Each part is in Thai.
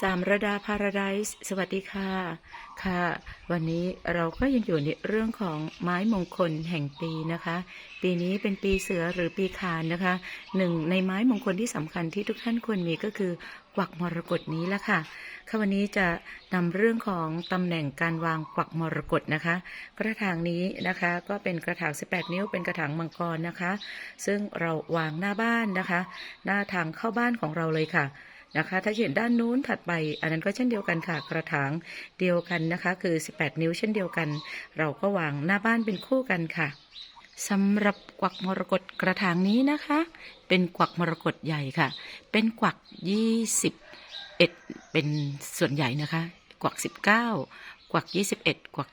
สามระดาพาราไดส์สวัสดีค่ะ ค่ะ วันนี้เราก็ยังอยู่ในเรื่องของไม้มงคลแห่งปีนะคะ ปีนี้เป็นปีเสือหรือปีขานนะคะหนึ่งในไม้มงคลที่สำคัญที่ทุกท่านควรมีก็คือ กวักมรกตนี้ละค่ะ ค่ะวันนี้จะนำเรื่องของตำแหน่งการวางกวักมรกตนะคะ กระถางนี้นะคะก็เป็นกระถาง 18 นิ้วเป็นกระถางมังกรนะคะ ซึ่งเราวางหน้าบ้านนะคะ หน้าทางเข้าบ้านของเราเลยค่ะ นะคะ ถ้าเห็นด้านนู้นถัดไป อันนั้นก็เช่นเดียวกันค่ะ กระถางเดียวกันนะคะ คือ 18 นิ้วเช่นเดียวกัน เราก็วางหน้าบ้านเป็นคู่กันค่ะสำหรับกวักมรกตกระถางนี้นะคะ เป็นกวักมรกตใหญ่ค่ะ เป็นกวัก 21 เป็นส่วนใหญ่นะคะ กวัก 19กวัก 21 กวัก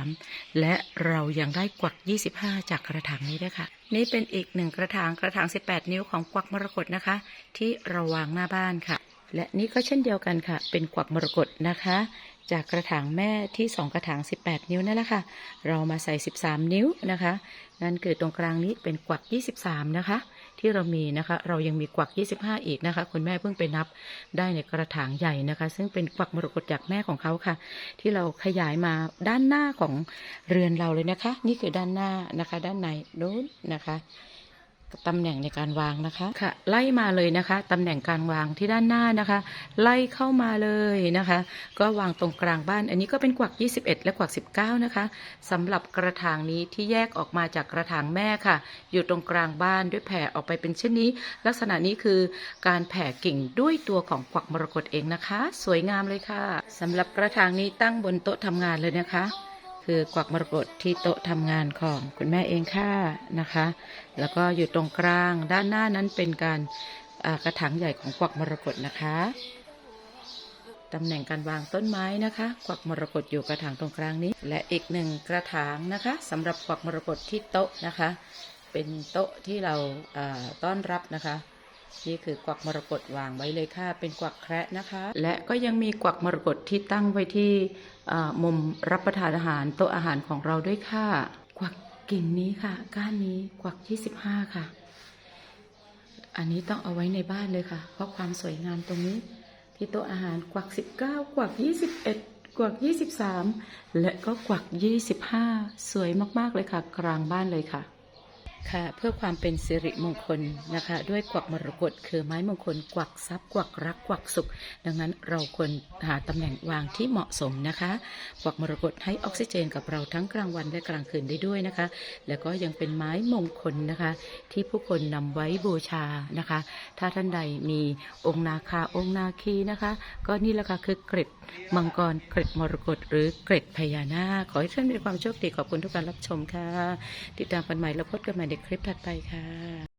23 และเรายังได้กวัก 25 จากกระถางนี้ด้วยค่ะ นี่เป็นอีกหนึ่งกระถางกระถาง 18 นิ้วของกวักมรกตนะคะ ที่เราวางหน้าบ้านค่ะ และนี่ก็เช่นเดียวกันค่ะ เป็นกวักมรกตนะคะ จากกระถางแม่ที่ 2 กระถาง 18 นิ้วนั่นแหละค่ะ เรามาใส่ 13 นิ้วนะคะ นั่นคือตรงกลางนี้เป็นกวัก 23 นะคะ ที่เรามีนะคะ เรายังมีกวัก 25 อีกนะคะ คุณแม่เพิ่งไปนับได้ในกระถางใหญ่นะคะ ซึ่งเป็นกวักมรกตจากแม่ของเขาค่ะ ที่เราขยายมาด้านหน้าของเรือนเราเลยนะคะ นี่คือด้านหน้านะคะ ด้านในนู้นนะคะ ตำแหน่งในการวางนะคะค่ะไล่มาเลยนะคะตำแหน่งการวางที่ด้านหน้านะคะ ไล่เข้ามาเลยนะคะ ก็วางตรงกลางบ้าน อันนี้ก็เป็นกวัก 21 และกวัก 19 นะคะสำหรับกระถางนี้ที่แยกออกมาจากกระถางแม่ค่ะ อยู่ตรงกลางบ้านด้วยแผ่ออกไปเป็นเช่นนี้ ลักษณะนี้คือการแผ่กิ่งด้วยตัวของกวักมรกตเองนะคะ สวยงามเลยค่ะสำหรับกระถางนี้ตั้งบนโต๊ะทำงานเลยนะคะ คือกวักมรกตที่โต๊ะทำงานของคุณแม่เองค่ะนะคะ แล้วก็อยู่ตรงกลางด้านหน้านั้นเป็นการกระถางใหญ่ของกวักมรกตนะคะตำแหน่งการวางต้นไม้นะคะ กวักมรกตอยู่กระถางตรงกลางนี้ และอีกหนึ่งกระถางนะคะสำหรับกวักมรกตที่โต๊ะนะคะ เป็นโต๊ะที่เราต้อนรับนะคะ นี่คือกวักมรกตวางไว้เลยค่ะ เป็นกวักแคระนะคะ และก็ยังมีกวักมรกตที่ตั้งไว้ที่มุมรับประทานอาหารโต๊ะอาหารของเราด้วยค่ะ กวักกิ่งนี้ค่ะ ก้านนี้กวัก25ค่ะ อันนี้ต้องเอาไว้ในบ้านเลยค่ะ เพราะความสวยงามตรงนี้ ที่โต๊ะอาหารกวัก19กวัก21กวัก 23 และก็กวัก 25 สวยมาก ๆ เลยค่ะ กลางบ้านเลยค่ะ ค่ะ เพื่อความเป็นสิริมงคลนะคะ ด้วยกวักมรกตคือไม้มงคลกวักทรัพย์กวักรักกวักสุข ดังนั้นเราควรหาตำแหน่งวางที่เหมาะสมนะคะ กวักมรกตให้ออกซิเจนกับเราทั้งกลางวันและกลางคืนได้ด้วยนะคะ แล้วก็ยังเป็นไม้มงคลนะคะ ที่ผู้คนนำไว้บูชานะคะ ถ้าท่านใดมีองค์นาคาองค์นาคีนะคะ ก็นี่แหละค่ะคือเกร็ดมังกรเกร็ดมรกตหรือเกร็ดพญานาคขอให้ท่านมีความโชคดีขอบคุณทุกการรับชมค่ะ ติดตามกันใหม่แล้วพบกันใหม่ในคลิปถัดไปค่ะ